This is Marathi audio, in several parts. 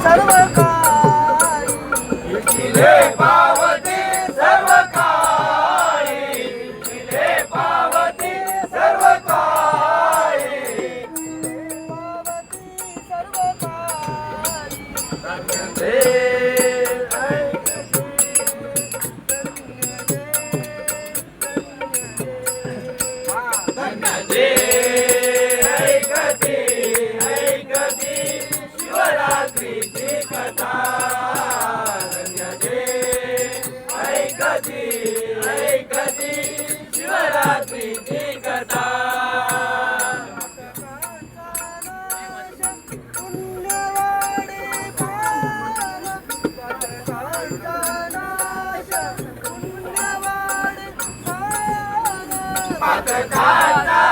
啥都没人 Maranatha.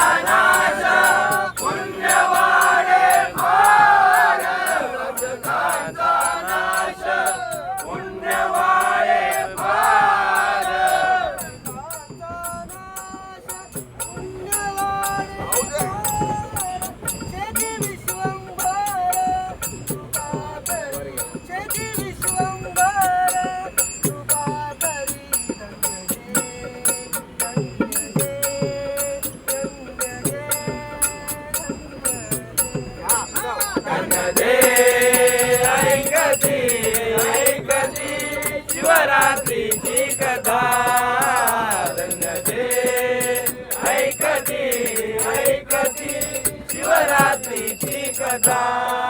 Bye.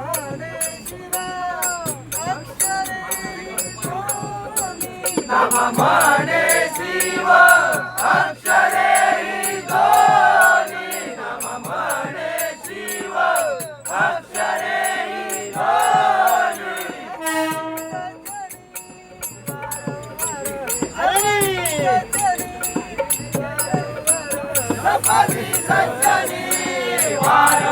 नमने शिव अक्षरे दोनी नमने शिव अक्षरे दोनी सज्जनी वार